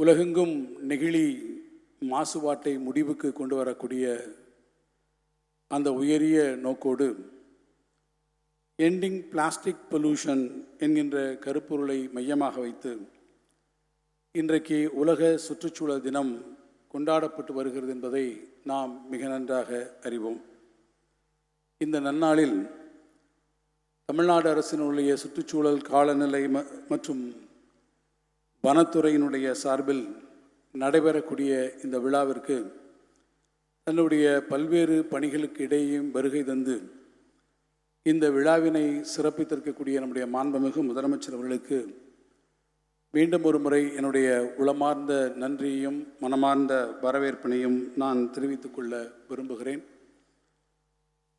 உலகெங்கும் நெகிழி மாசுபாட்டை முடிவுக்கு கொண்டு வரக்கூடிய அந்த உயரிய நோக்கோடு எண்டிங் பிளாஸ்டிக் பொல்யூஷன் என்கின்ற கருப்பொருளை மையமாக வைத்து இன்றைக்கு உலக சுற்றுச்சூழல் தினம் கொண்டாடப்பட்டு வருகிறது என்பதை நாம் மிக நன்றாக அறிவோம். இந்த நன்னாளில் தமிழ்நாடு அரசினுடைய சுற்றுச்சூழல் காலநிலை ம- மற்றும் வனத்துறையினுடைய சார்பில் நடைபெறக்கூடிய இந்த விழாவிற்கு தன்னுடைய பல்வேறு பணிகளுக்கு இடையேயும் வருகை தந்து இந்த விழாவினை சிறப்பித்திருக்கக்கூடிய நம்முடைய மாண்புமிகு முதலமைச்சர் அவர்களுக்கு மீண்டும் ஒரு முறை என்னுடைய உளமார்ந்த நன்றியையும் மனமார்ந்த வரவேற்பினையும் நான் தெரிவித்துக் கொள்ள விரும்புகிறேன்.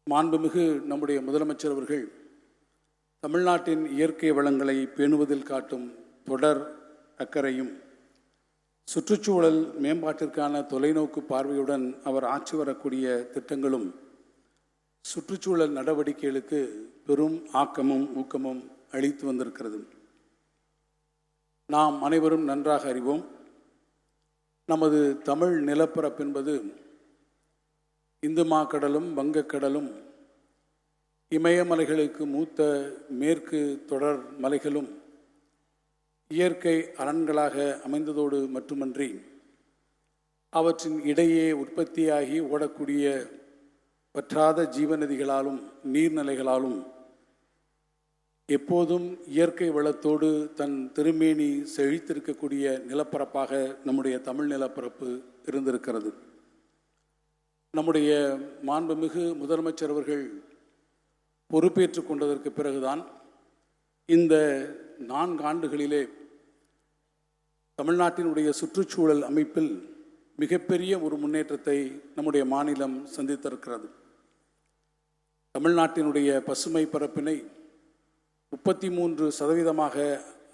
மாண்புமிகு நம்முடைய முதலமைச்சர் அவர்கள் தமிழ்நாட்டின் இயற்கை வளங்களை பேணுவதில் காட்டும் தொடர் அக்கறையும் சுற்றுச்சூழல் மேம்பாட்டிற்கான தொலைநோக்கு பார்வையுடன் அவர் ஆட்சி வரக்கூடிய திட்டங்களும் சுற்றுச்சூழல் நடவடிக்கைகளுக்கு பெரும் ஆக்கமும் ஊக்கமும் அளித்து வந்திருக்கிறது. நாம் அனைவரும் நன்றாக அறிவோம். நமது தமிழ் நிலப்பரப்பு என்பது இந்து மாக்கடலும் வங்கக்கடலும் இமயமலைகளுக்கு மூத்த மேற்கு தொடர் மலைகளும் இயற்கை அரண்களாக அமைந்ததோடு மட்டுமன்றி அவற்றின் இடையே உற்பத்தியாகி ஓடக்கூடிய வற்றாத ஜீவநதிகளாலும் நீர்நிலைகளாலும் எப்போதும் இயற்கை வளத்தோடு தன் திருமேனி செழித்திருக்கக்கூடிய நிலப்பரப்பாக நம்முடைய தமிழ் நிலப்பரப்பு இருந்திருக்கிறது. நம்முடைய மாண்புமிகு முதலமைச்சர் அவர்கள் பொறுப்பேற்றுக் கொண்டதற்கு பிறகுதான் இந்த நான்கு ஆண்டுகளிலே தமிழ்நாட்டினுடைய சுற்றுச்சூழல் அமைப்பில் மிகப்பெரிய ஒரு முன்னேற்றத்தை நம்முடைய மாநிலம் சந்தித்திருக்கிறது. தமிழ்நாட்டினுடைய பசுமை பரப்பினை முப்பத்தி மூன்று சதவீதமாக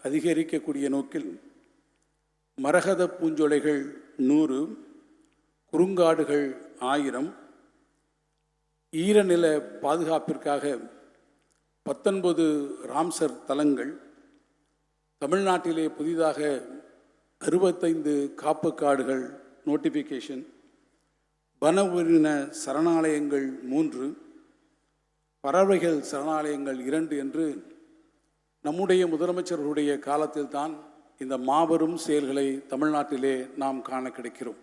அதிகரிக்கக்கூடிய நோக்கில் மரகத பூஞ்சோலைகள் நூறு குறுங்காடுகள் ஆயிரம் ஈரநில பாதுகாப்பிற்காக பத்தொன்பது ராம்சர் தலங்கள் தமிழ்நாட்டிலே புதிதாக அறுபத்தைந்து காப்பு காடுகள் நோட்டிஃபிகேஷன் வன உயிரின சரணாலயங்கள் மூன்று பறவைகள் சரணாலயங்கள் இரண்டு என்று நம்முடைய முதலமைச்சர்களுடைய காலத்தில்தான் இந்த மாபெரும் செயல்களை தமிழ்நாட்டிலே நாம் காண கிடைக்கிறோம்.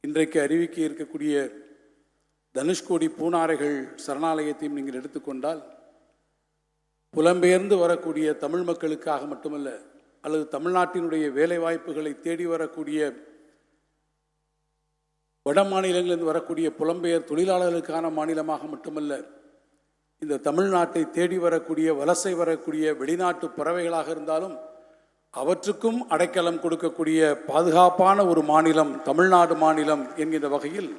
இன்றைக்கு அறிவிக்க இருக்கக்கூடிய தனுஷ்கோடி பூனாரைகள் சரணாலயத்தையும் நீங்கள் எடுத்துக்கொண்டால் புலம்பெயர்ந்து வரக்கூடிய தமிழ் மக்களுக்காக மட்டுமல்ல அல்லது தமிழ்நாட்டினுடைய வேலைவாய்ப்புகளை தேடி வரக்கூடிய வட மாநிலங்களிலிருந்து வரக்கூடிய புலம்பெயர் தொழிலாளர்களுக்கான மாநிலமாக மட்டுமல்ல இந்த தமிழ்நாட்டை தேடி வரக்கூடிய வலசை வரக்கூடிய வெளிநாட்டு பறவைகளாக இருந்தாலும் அவற்றுக்கும் அடைக்கலம் கொடுக்கக்கூடிய பாதுகாப்பான ஒரு மாநிலம் தமிழ்நாடு மாநிலம் என்கின்ற வகையில்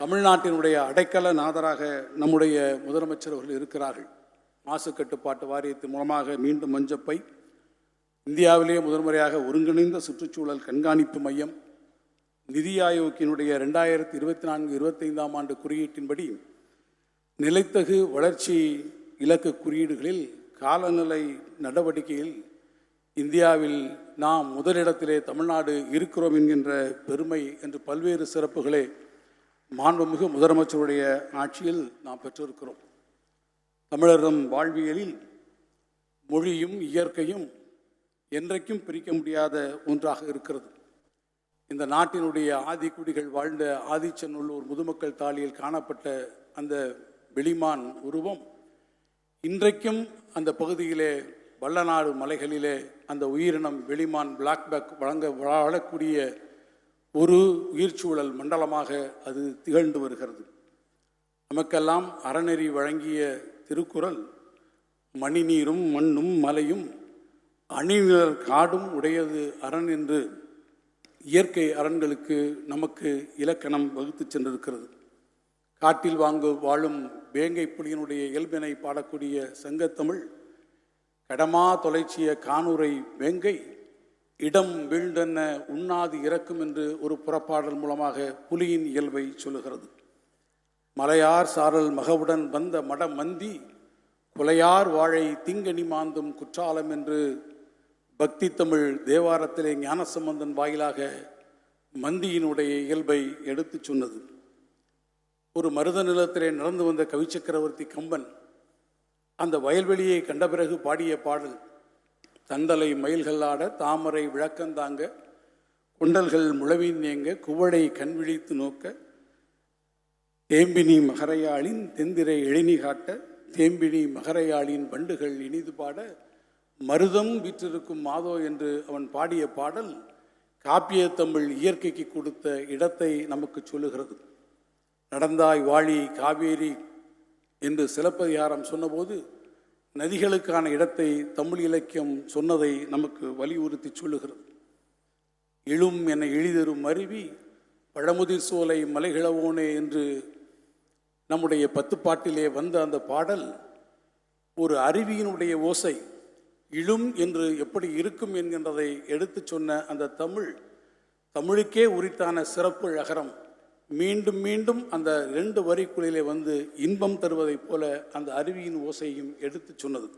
தமிழ்நாட்டினுடைய அடைக்கல நாதராக நம்முடைய முதலமைச்சர் அவர்கள் இருக்கிறார்கள். மாசு கட்டுப்பாட்டு வாரியத்தின் மூலமாக மீண்டும் மஞ்சப்பை இந்தியாவிலேயே முதன்முறையாக ஒருங்கிணைந்த சுற்றுச்சூழல் கண்காணிப்பு மையம் நிதி ஆயோக்கினுடைய ரெண்டாயிரத்தி இருபத்தி நான்கு இருபத்தைந்தாம் ஆண்டு குறியீட்டின்படி நிலைத்தகு வளர்ச்சி இலக்கு குறியீடுகளில் காலநிலை நடவடிக்கையில் இந்தியாவில் நாம் முதலிடத்திலே தமிழ்நாடு இருக்கிறோம் என்கின்ற பெருமை என்று பல்வேறு சிறப்புகளை மாண்புமிகு முதலமைச்சருடைய ஆட்சியில் நாம் பெற்றிருக்கிறோம். தமிழரும் வாழ்வியலில் மொழியும் இயற்கையும் என்றைக்கும் பிரிக்க முடியாத ஒன்றாக இருக்கிறது. இந்த நாட்டினுடைய ஆதிக்குடிகள் வாழ்ந்த ஆதிச்சநல்லூர் முதுமக்கள் தாலியில் காணப்பட்ட அந்த வெளிமான் உருவம் இன்றைக்கும் அந்த பகுதியிலே வல்லநாடு மலைகளிலே அந்த உயிரினம் வெளிமான் பிளாக்பேக் வழங்க வாழக்கூடிய ஒரு உயிர்ச்சூழல் மண்டலமாக அது திகழ்ந்து வருகிறது. நமக்கெல்லாம் அறநெறி வழங்கிய திருக்குறள் மணிநீரும் மண்ணும் மலையும் அணிநிழல் காடும் உடையது அரண் என்று இயற்கை அரண்களுக்கு நமக்கு இலக்கணம் வகுத்து சென்றிருக்கிறது. காட்டில் வாங்கு வாழும் வேங்கை புலியினுடைய இயல்பினை பாடக்கூடிய சங்கத்தமிழ் கடமா தொலைச்சிய காணூரை வேங்கை இடம் வீழ்ந்தென்ன உண்ணாது இறக்கும் என்று ஒரு புறப்பாடல் மூலமாக புலியின் இயல்பை சொல்லுகிறது. மலையார் சாரல் மகவுடன் வந்த மடமந்தி குலையார் வாழை திங்கனி மாந்தும் குற்றாலம் என்று பக்தி தமிழ் தேவாரத்திலே ஞானசம்பந்தன் வாயிலாக மந்தியினுடைய இயல்பை எடுத்துச் சொன்னது. ஒரு மருத நிலத்திலே நடந்து வந்த கவிச்சக்கரவர்த்தி கம்பன் அந்த வயல்வெளியை கண்ட பிறகு பாடிய பாடல் தந்தலை மயில்கள் ஆட தாமரை விளக்கந்தாங்க குண்டல்கள் முழவின் ஏங்க குவளை கண் விழித்து நோக்க தேம்பினி மகரையாளின் தெந்திரை எழினி காட்ட தேம்பினி மகரையாளின் வண்டுகள் இனிது பாட மருதம் வீற்றிருக்கும் மாதோ என்று அவன் பாடிய பாடல் காப்பிய தமிழ் இயற்கைக்கு கொடுத்த இடத்தை நமக்கு சொல்லுகிறது. நடந்தாய் வாழி காவேரி என்று சிலப்பதிகாரம் சொன்னபோது நதிகளுக்கான இடத்தை தமிழ் இலக்கியம் சொன்னதை நமக்கு வலியுறுத்தி சொல்லுகிறது. இழும் என எளிதரும் அருவி பழமுதிர் சோலை மலைகிழவோனே என்று நம்முடைய பத்து பாட்டிலே வந்த அந்த பாடல் ஒரு அருவியினுடைய ஓசை. இழும் என்று எப்படி இருக்கும் என்கின்றதை எடுத்துச் சொன்ன அந்த தமிழ் தமிழுக்கே உரித்தான சிறப்பு அகரம் மீண்டும் மீண்டும் அந்த ரெண்டு வரிக்குள்ளிலே வந்து இன்பம் தருவதைப் போல அந்த அருவியின் ஓசையும் எடுத்துச் சொன்னது.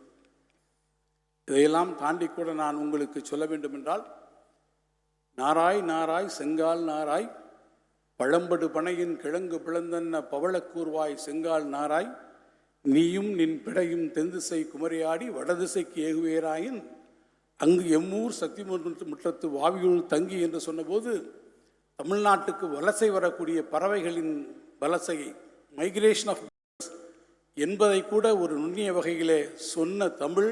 இதையெல்லாம் தாண்டி கூட நான் உங்களுக்கு சொல்ல வேண்டும் என்றால் நாராய் நாராய் செங்கால் நாராய் பழம்படு பனையின் கிழங்கு பிளந்தன்ன பவளக்கூர்வாய் செங்கால் நாராய் நீயும் நின் பிடையும் தென்திசை குமரியாடி வடதிசைக்கு ஏகுவேராயின் அங்கு எம்மூர் சக்தி முற்றத்து வாவியுள் தங்கி என்று சொன்னபோது தமிழ்நாட்டுக்கு வலசை வரக்கூடிய பறவைகளின் வலசையை மைக்ரேஷன் ஆஃப் என்பதை கூட ஒரு நுண்ணிய வகையிலே சொன்ன தமிழ்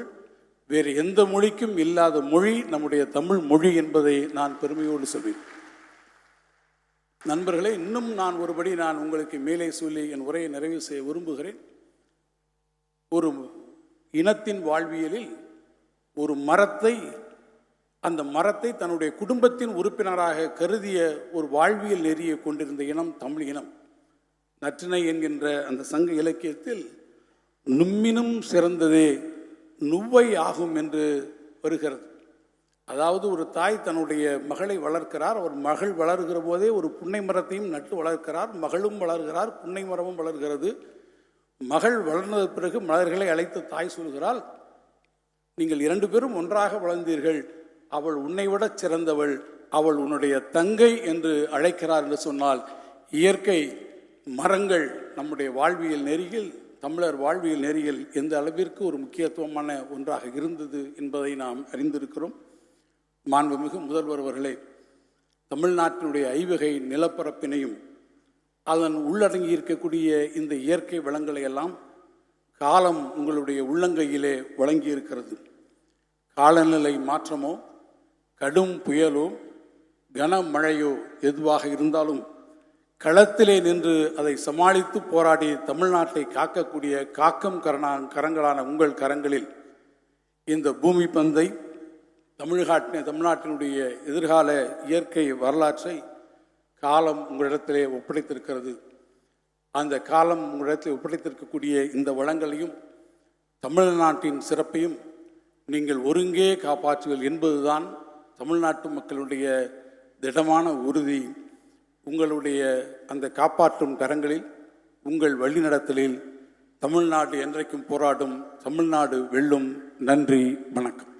வேறு எந்த மொழிக்கும் இல்லாத மொழி நம்முடைய தமிழ் மொழி என்பதை நான் பெருமையோடு சொல்வேன். நண்பர்களே இன்னும் நான் ஒருபடி நான் உங்களுக்கு மேலே சொல்லி என் உரையை நிறைவு செய்ய விரும்புகிறேன். ஒரு இனத்தின் வாழ்வியலில் ஒரு மரத்தை அந்த மரத்தை தன்னுடைய குடும்பத்தின் உறுப்பினராக கருதிய ஒரு வாழ்வியல் நெறியை கொண்டிருந்த இனம் தமிழ் இனம். நற்றினை என்கின்ற அந்த சங்க இலக்கியத்தில் நும்மினும் சிறந்ததே நுவ்வை ஆகும் என்று வருகிறது. அதாவது ஒரு தாய் தன்னுடைய மகளை வளர்க்கிறார் அவர் மகள் வளர்கிற போதே ஒரு புன்னை மரத்தையும் நட்டு வளர்க்கிறார் மகளும் வளர்கிறார் புன்னை மரமும் வளர்கிறது. மகள் வளர்ந்த பிறகு மலர்களை அழைத்து தாய் சொல்கிறாள் நீங்கள் இரண்டு பேரும் ஒன்றாக வளர்ந்தீர்கள். அவள் உன்னை விட சிறந்தவள். அவள் உன்னுடைய தங்கை என்று அழைக்கிறார் என்று சொன்னால் இயற்கை மரங்கள் நம்முடைய வாழ்வியல் நெறியில் தமிழர் வாழ்வியல் நெறியில் எந்த அளவிற்கு ஒரு முக்கியத்துவமான ஒன்றாக இருந்தது என்பதை நாம் அறிந்திருக்கிறோம். மாண்புமிகு முதல்வர் அவர்களே தமிழ்நாட்டினுடைய ஐவகை நிலப்பரப்பினையும் அதன் உள்ளடங்கி இருக்கக்கூடிய இந்த இயற்கை வளங்களை எல்லாம் காலம் உங்களுடைய உள்ளங்கையிலே வழங்கி இருக்கிறது காலநிலை மாற்றமோ கடும் புயலோ கனமழையோ எதுவாக இருந்தாலும் களத்திலே நின்று அதை சமாளித்து போராடி தமிழ்நாட்டை காக்கக்கூடிய காக்கும் கரணா கரங்களான உங்கள் கரங்களில் இந்த பூமி பந்தை தமிழ்நாட்டின் தமிழ்நாட்டினுடைய எதிர்கால இயற்கை வரலாற்றை காலம் உங்களிடத்திலே ஒப்படைத்திருக்கிறது. அந்த காலம் உங்களிடத்தில் ஒப்படைத்திருக்கக்கூடிய இந்த வளங்களையும் தமிழ்நாட்டின் சிறப்பையும் நீங்கள் ஒருங்கே காப்பாற்றுவீர்கள் என்பதுதான் தமிழ்நாட்டு மக்களுடைய திடமான உறுதி. உங்களுடைய அந்த காப்பாற்றும் கரங்களில் உங்கள் வழிநடத்தலில் தமிழ்நாடு என்றைக்கும் போராடும் தமிழ்நாடு வெல்லும் நன்றி வணக்கம்.